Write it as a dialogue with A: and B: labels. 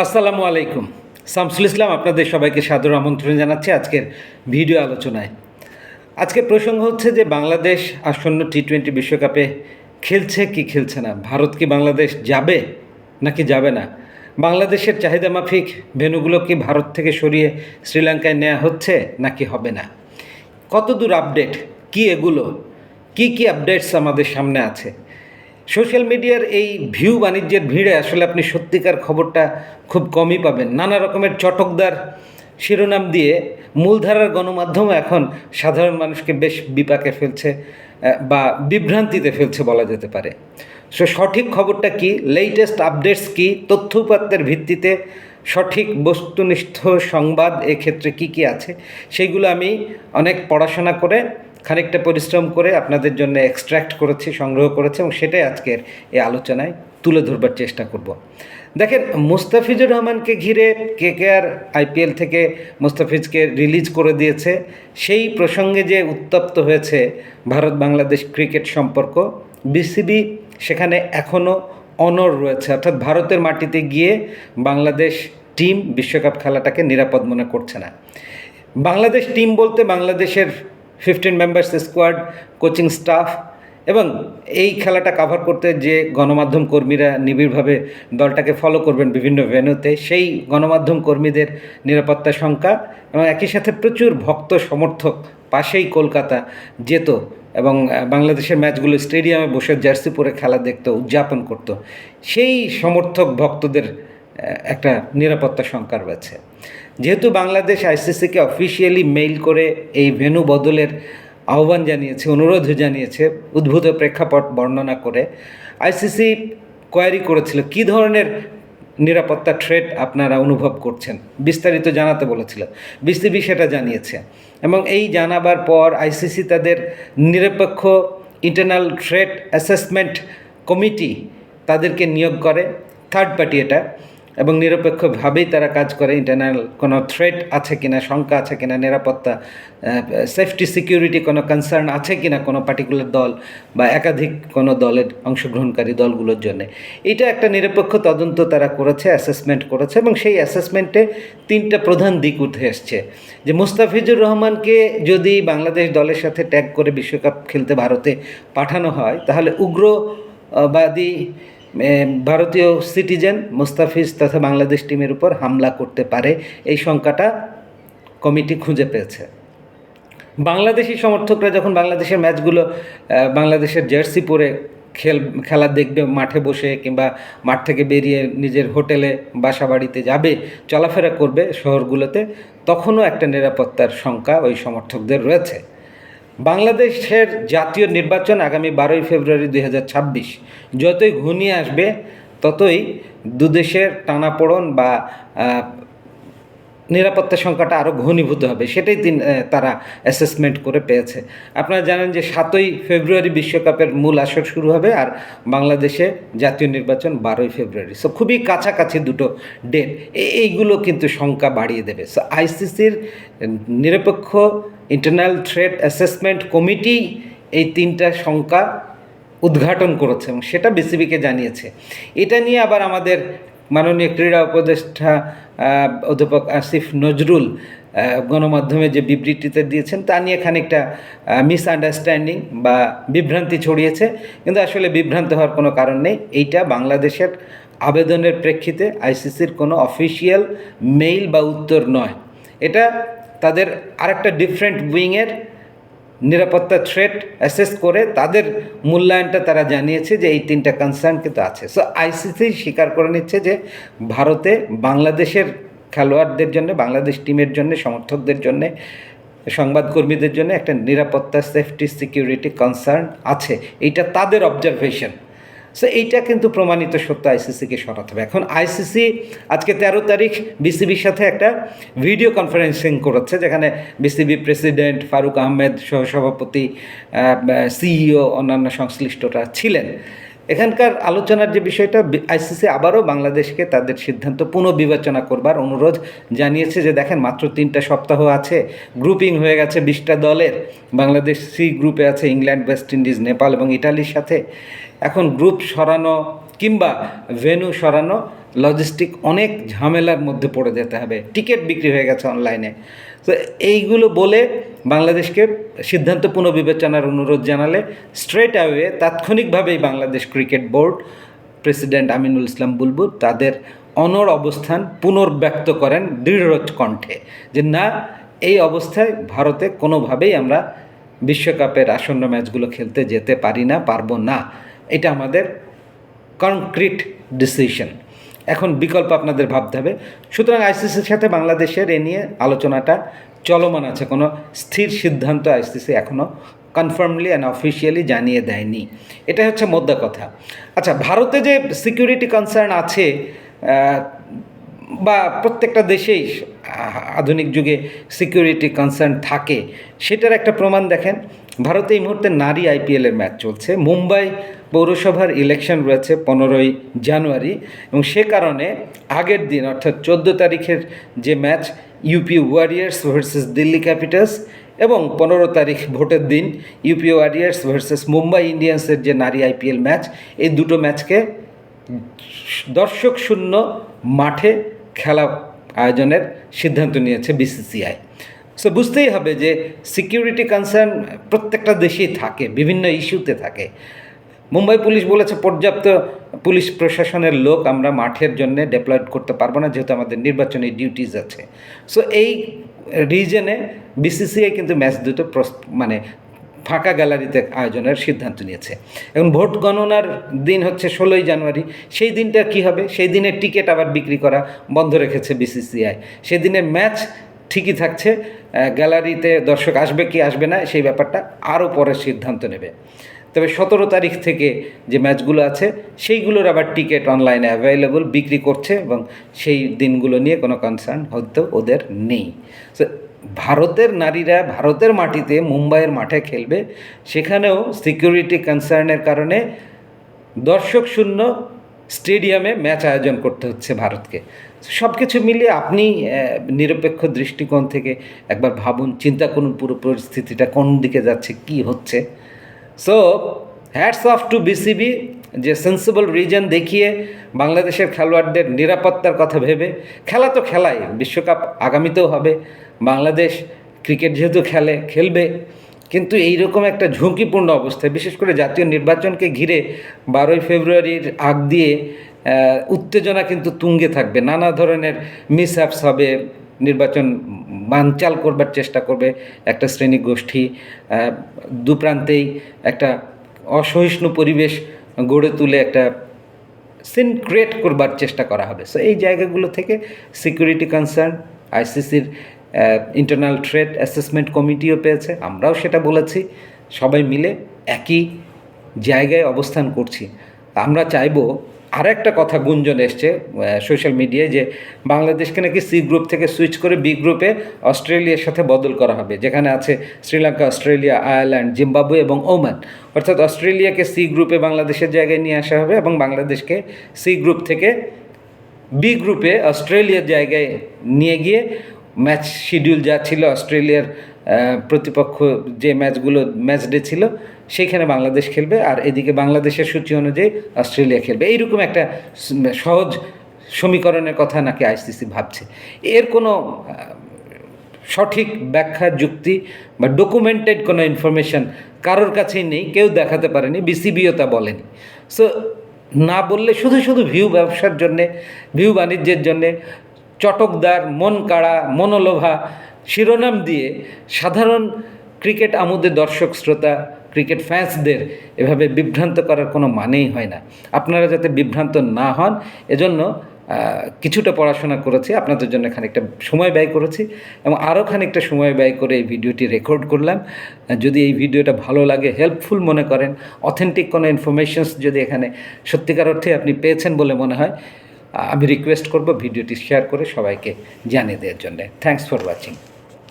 A: আসসালামু আলাইকুম। শামসুল ইসলাম, আপনাদের সবাইকে সাদর আমন্ত্রণ জানাচ্ছি আজকের ভিডিও আলোচনায়। আজকের প্রসঙ্গ হচ্ছে যে বাংলাদেশ আসন্ন টি টোয়েন্টি বিশ্বকাপে খেলছে কি খেলছে না? ভারত কি বাংলাদেশ যাবে নাকি যাবে না? বাংলাদেশের চাহিদা মাফিক ভেন্যুগুলো কি ভারত থেকে সরিয়ে শ্রীলঙ্কায় নেওয়া হচ্ছে নাকি হবে না? কত দূর আপডেট? কি এগুলো? কি কি আপডেটস আমাদের সামনে আছে? সোশ্যাল মিডিয়ার এই ভিউ বাণিজ্যের ভিড়ে আসলে আপনি সত্যিকার খবরটা খুব কমই পাবেন। নানা রকমের চটকদার শিরোনাম দিয়ে মূলধারার গণমাধ্যম এখন সাধারণ মানুষকে বেশ বিপাকে ফেলছে বা বিভ্রান্তিতে ফেলছে বলা যেতে পারে। সো সঠিক খবরটা কি? লেটেস্ট আপডেটস কি? তথ্য উপাত্তের ভিত্তিতে সঠিক বস্তুনিষ্ঠ সংবাদ এক্ষেত্রে কি কি আছে? সেইগুলো আমি অনেক পড়াশোনা করে খানিকটা পরিশ্রম করে আপনাদের জন্য এক্সট্র্যাক্ট করেছি, সংগ্রহ করেছি এবং সেটাই আজকের এই আলোচনায় তুলে ধরবার চেষ্টা করব। দেখেন, মুস্তাফিজুর রহমানকে ঘিরে কে কে আর আইপিএল থেকে মুস্তাফিজকে রিলিজ করে দিয়েছে। সেই প্রসঙ্গে যে উত্তপ্ত হয়েছে ভারত বাংলাদেশ ক্রিকেট সম্পর্ক, বিসিবি সেখানে এখনও অনর রয়েছে। অর্থাৎ ভারতের মাটিতে গিয়ে বাংলাদেশ টিম বিশ্বকাপ খেলাটাকে নিরাপদ মনে করছে না। বাংলাদেশ টিম বলতে বাংলাদেশের fifteen members squad coaching staff এবং এই খেলাটা কাভার করতে যে গণমাধ্যম কর্মীরা নিবিড়ভাবে দলটাকে ফলো করবেন বিভিন্ন ভেন্যুতে সেই গণমাধ্যম কর্মীদের নিরাপত্তা সংখ্যা এবং একই সাথে প্রচুর ভক্ত সমর্থক পাশেই কলকাতা যেত এবং বাংলাদেশের ম্যাচগুলো স্টেডিয়ামে বসে জার্সি পরে খেলা দেখতো, উদযাপন করত। সেই সমর্থক ভক্তদের একটা নিরাপত্তা সংখ্যা রয়েছে। যেহেতু বাংলাদেশ আইসিসিকে অফিসিয়ালি মেইল করে এই ভেন্যু বদলের আহ্বান জানিয়েছে, অনুরোধ জানিয়েছে, উদ্ভূত প্রেক্ষাপট বর্ণনা করে, আইসিসি কোয়ারি করেছিল, কী ধরনের নিরাপত্তা থ্রেট আপনারা অনুভব করছেন? বিস্তারিত জানাতে বলেছিল। বিসিবি সেটা জানিয়েছে। এবং এই জানাবার পর আইসিসি তাদের নিরপেক্ষ ইন্টারনাল থ্রেট অ্যাসেসমেন্ট কমিটি তাদেরকে নিয়োগ করে। থার্ড পার্টি এটা। এবং নিরপেক্ষভাবেই তারা কাজ করে ইন্টারনাল কোনো থ্রেট আছে কিনা, শঙ্কা আছে কিনা, নিরাপত্তা সেফটি সিকিউরিটি কোনো কনসার্ন আছে কিনা কোনো পার্টিকুলার দল বা একাধিক কোনো দলের অংশগ্রহণকারী দলগুলোর জন্য। এটা একটা নিরপেক্ষ তদন্ত তারা করেছে অ্যাসেসমেন্ট করেছে এবং সেই অ্যাসেসমেন্টে তিনটা প্রধান দিক উঠে এসছে। যে মুস্তাফিজুর রহমানকে যদি বাংলাদেশ দলের সাথে ট্যাগ করে বিশ্বকাপ খেলতে ভারতে পাঠানো হয়, তাহলে উগ্রবাদী ভারতীয় সিটিজেন মুস্তাফিজ তথা বাংলাদেশ টিমের উপর হামলা করতে পারে, এই শঙ্কাটা কমিটি খুঁজে পেয়েছে। বাংলাদেশি সমর্থকরা যখন বাংলাদেশের ম্যাচগুলো বাংলাদেশের জার্সি পরে খেল, খেলা দেখবে মাঠে বসে কিংবা মাঠ থেকে বেরিয়ে নিজের হোটেলে বাসা বাড়িতে যাবে, চলাফেরা করবে শহরগুলোতে, তখনও একটা নিরাপত্তার সংখ্যা ওই সমর্থকদের রয়েছে। বাংলাদেশের জাতীয় নির্বাচন আগামী বারোই ফেব্রুয়ারি দু হাজার ছাব্বিশ। যতই ঘনিয়ে আসবে, ততই দুদেশের টানাপোড়ন বা নিরাপত্তা সংখ্যাটা আরও ঘনীভূত হবে। সেটাই তিন তারা অ্যাসেসমেন্ট করে পেয়েছে। আপনারা জানেন যে সাতই ফেব্রুয়ারি বিশ্বকাপের মূল আসর শুরু হবে আর বাংলাদেশে জাতীয় নির্বাচন বারোই ফেব্রুয়ারি। সো খুবই কাছাকাছি দুটো ডেট এইগুলো কিন্তু সংখ্যা বাড়িয়ে দেবে। সো আইসিসির নিরপেক্ষ ইন্টারনাল থ্রেট অ্যাসেসমেন্ট কমিটি এই তিনটা সংখ্যা উদ্ঘাটন করেছে এবং সেটা বিসিবিকে জানিয়েছে। এটা নিয়ে আবার আমাদের মাননীয় ক্রীড়া উপদেষ্টা অধ্যাপক আসিফ নজরুল গণমাধ্যমে যে বিবৃতিতে দিয়েছেন, তা নিয়ে খানিকটা মিসআন্ডারস্ট্যান্ডিং বা বিভ্রান্তি ছড়িয়েছে। কিন্তু আসলে বিভ্রান্ত হওয়ার কোনো কারণ নেই। এইটা বাংলাদেশের আবেদনের প্রেক্ষিতে আইসিসির কোনো অফিসিয়াল মেইল বা উত্তর নয়। এটা তাদের আরেকটা ডিফারেন্ট উইংয়ের নিরাপত্তা থ্রেট অ্যাসেস করে তাদের মূল্যায়নটা তারা জানিয়েছে যে এই তিনটা কনসার্ন কিন্তু আছে। সো আইসিসি স্বীকার করে নিচ্ছে যে ভারতে বাংলাদেশের খেলোয়াড়দের জন্য, বাংলাদেশ টিমের জন্য, সমর্থকদের জন্য, সংবাদকর্মীদের জন্য একটা নিরাপত্তা সেফটি সিকিউরিটি কনসার্ন আছে। এইটা তাদের অবজারভেশন সো এইটা কিন্তু প্রমাণিত সত্য আইসিসিকে সরাতে হবে। এখন আইসিসি আজকে তেরো তারিখ বিসিবির সাথে একটা ভিডিও কনফারেন্সিং করেছে, যেখানে বিসিবি প্রেসিডেন্ট ফারুক আহমেদ সহ সভাপতি সিইও অন্যান্য সংশ্লিষ্টরা ছিলেন। এখানকার আলোচনার যে বিষয়টা আইসিসি আবারও বাংলাদেশকে তাদের সিদ্ধান্ত পুনর্বিবেচনা করবার অনুরোধ জানিয়েছে যে, দেখেন, মাত্র তিনটা সপ্তাহ আছে, গ্রুপিং হয়ে গেছে বিশটা দলের। বাংলাদেশ সি গ্রুপে আছে ইংল্যান্ড, ওয়েস্ট ইন্ডিজ, নেপাল এবং ইটালির সাথে। এখন গ্রুপ সরানো কিংবা ভেনু সরানো লজিস্টিক অনেক ঝামেলার মধ্যে পড়ে যেতে হবে। টিকিট বিক্রি হয়ে গেছে অনলাইনে তো এইগুলো বলে বাংলাদেশকে সিদ্ধান্ত পুনর্বিবেচনার অনুরোধ জানালে straight away তাৎক্ষণিকভাবেই Bangladesh cricket board president Aminul Islam Bulbul তাদের অনর অবস্থান পুনর্ব্যক্ত করেন দৃঢ় কণ্ঠে যে না, এই অবস্থায় ভারতে কোনোভাবেই আমরা বিশ্বকাপের আসন্ন ম্যাচগুলো খেলতে যেতে পারি না, পারব না। এটা আমাদের কনক্রিট ডিসিশন এখন বিকল্প আপনাদের ভাবতে হবে। সুতরাং আইসিসির সাথে বাংলাদেশের এ নিয়ে আলোচনাটা চলমান আছে। কোনো স্থির সিদ্ধান্ত আইসিসি এখনও কনফার্মলি অ্যান্ড অফিসিয়ালি জানিয়ে দেয়নি। এটা হচ্ছে মোদ্দা কথা। আচ্ছা ভারতে যে সিকিউরিটি কনসার্ন আছে বা প্রত্যেকটা দেশেই আধুনিক যুগে সিকিউরিটি কনসার্ন থাকে, সেটার একটা প্রমাণ দেখেন। ভারতে এই মুহূর্তে নারী আইপিএলের ম্যাচ চলছে। মুম্বাই পৌরসভার ইলেকশন রয়েছে পনেরোই জানুয়ারি এবং সে কারণে আগের দিন, অর্থাৎ চোদ্দ তারিখের যে match UP Warriors versus Delhi Capitals এবং পনেরো তারিখ ভোটের দিন ইউপি ওয়ারিয়ার্স ভার্সেস মুম্বাই ইন্ডিয়ান্সের যে নারী আইপিএল ম্যাচ এই দুটো ম্যাচকে দর্শক শূন্য মাঠে খেলা আয়োজনের সিদ্ধান্ত নিয়েছে বিসিসিআই সো বুঝতেই হবে যে সিকিউরিটি কনসার্ন প্রত্যেকটা দেশেই থাকে, বিভিন্ন ইস্যুতে থাকে। মুম্বাই পুলিশ বলেছে, পর্যাপ্ত পুলিশ প্রশাসনের লোক আমরা মাঠের জন্য ডেপ্লয়েড করতে পারব না, যেহেতু আমাদের নির্বাচনী ডিউটিজ আছে। সো এই রিজনে বিসিসিআই কিন্তু ম্যাচ দুটো মানে ফাঁকা গ্যালারিতে আয়োজনের সিদ্ধান্ত নিয়েছে। এবং ভোট গণনার দিন হচ্ছে ষোলোই জানুয়ারি। সেই দিনটা কি হবে? সেই দিনের টিকিট আবার বিক্রি করা বন্ধ রেখেছে বিসিসিআই সেই দিনের ম্যাচ ঠিকই থাকছে গ্যালারিতে দর্শক আসবে কি আসবে না, সেই ব্যাপারটা আরও পরে সিদ্ধান্ত নেবে। তবে সতেরো তারিখ থেকে যে ম্যাচগুলো আছে সেইগুলোর আবার টিকিট অনলাইনে অ্যাভেলেবল বিক্রি করছে এবং সেই দিনগুলো নিয়ে কোনো কনসার্ন হয়তো ওদের নেই। So, ভারতের নারীরা ভারতের মাটিতে মুম্বাইয়ের মাঠে খেলবে সেখানেও সিকিউরিটি কনসার্নের কারণে দর্শক শূন্য স্টেডিয়ামে ম্যাচ আয়োজন করতে হচ্ছে ভারতকে। সব কিছু মিলিয়ে আপনি নিরপেক্ষ দৃষ্টিকোণ থেকে একবার ভাবুন চিন্তা করুন পুরো পরিস্থিতিটা কোন দিকে যাচ্ছে কি হচ্ছে। So hats off to BCB যে সেন্সিবল রিজন দেখিয়ে বাংলাদেশের খেলোয়াড়দের নিরাপত্তার কথা ভেবে, খেলা তো খেলাই, বিশ্বকাপ আগামীতেও হবে, বাংলাদেশ ক্রিকেট যেহেতু খেলে, খেলবে, কিন্তু এইরকম একটা ঝুঁকিপূর্ণ অবস্থায়, বিশেষ করে জাতীয় নির্বাচনকে ঘিরে বারোই ফেব্রুয়ারির আগ দিয়ে উত্তেজনা কিন্তু তুঙ্গে থাকবে, নানা ধরনের মিসঅ্যাপস হবে নির্বাচন বানচাল করবার চেষ্টা করবে একটা শ্রেণি গোষ্ঠী দুপ্রান্তেই একটা অসহিষ্ণু পরিবেশ গড়ে তুলে একটা সিন ক্রিয়েট করবার চেষ্টা করা হবে। সো এই জায়গাগুলো থেকে সিকিউরিটি কনসার্ন আইসিসির ইন্টারনাল ট্রেড অ্যাসেসমেন্ট কমিটিও পেয়েছে। আমরাও সেটা বলেছি। সবাই মিলে একই জায়গায় অবস্থান করছি। আমরা চাইব আর একটা কথা গুঞ্জন এসছে সোশ্যাল মিডিয়ায় যে বাংলাদেশকে নাকি সি গ্রুপ থেকে সুইচ করে বি গ্রুপে অস্ট্রেলিয়ার সাথে বদল করা হবে। যেখানে আছে শ্রীলঙ্কা, অস্ট্রেলিয়া, আয়ারল্যান্ড, জিম্বাবুয়ে এবং ওমান। অর্থাৎ অস্ট্রেলিয়াকে সি গ্রুপে বাংলাদেশের জায়গায় নিয়ে আসা হবে এবং বাংলাদেশকে সি গ্রুপ থেকে বি গ্রুপে অস্ট্রেলিয়ার জায়গায় নিয়ে গিয়ে ম্যাচ শিডিউল যা ছিল অস্ট্রেলিয়ার প্রতিপক্ষ যে ম্যাচগুলো, ম্যাচ ডে ছিল, সেইখানে বাংলাদেশ খেলবে আর এদিকে বাংলাদেশের সূচি অনুযায়ী অস্ট্রেলিয়া খেলবে। এইরকম একটা সহজ সমীকরণের কথা নাকি আইসিসি ভাবছে। এর কোনো সঠিক ব্যাখ্যা, যুক্তি বা ডকুমেন্টেড কোনো ইনফরমেশন কারোর কাছেই নেই, কেউ দেখাতে পারেনি, বিসিবিও তা বলেনি। সো না বললে শুধু শুধু ভিউ ব্যবসার জন্যে ভিউ বাণিজ্যের জন্যে চটকদার, মন কাড়া, মনোলোভা শিরোনাম দিয়ে সাধারণ ক্রিকেট আমোদের দর্শক, শ্রোতা, ক্রিকেট ফ্যান্সদের এভাবে বিভ্রান্ত করার কোনো মানেই হয় না। আপনারা যাতে বিভ্রান্ত না হন, এজন্য কিছুটা পড়াশোনা করেছি, আপনাদের জন্য খানিকটা সময় ব্যয় করেছি এবং আরও খানিকটা সময় ব্যয় করে এই ভিডিওটি রেকর্ড করলাম। যদি এই ভিডিওটা ভালো লাগে হেল্পফুল মনে করেন অথেন্টিক কোনো ইনফরমেশনস যদি এখানে সত্যিকার অর্থে আপনি পেয়েছেন বলে মনে হয় আমি রিকোয়েস্ট করব ভিডিওটি শেয়ার করে সবাইকে জানিয়ে দেওয়ার জন্য। Thanks for watching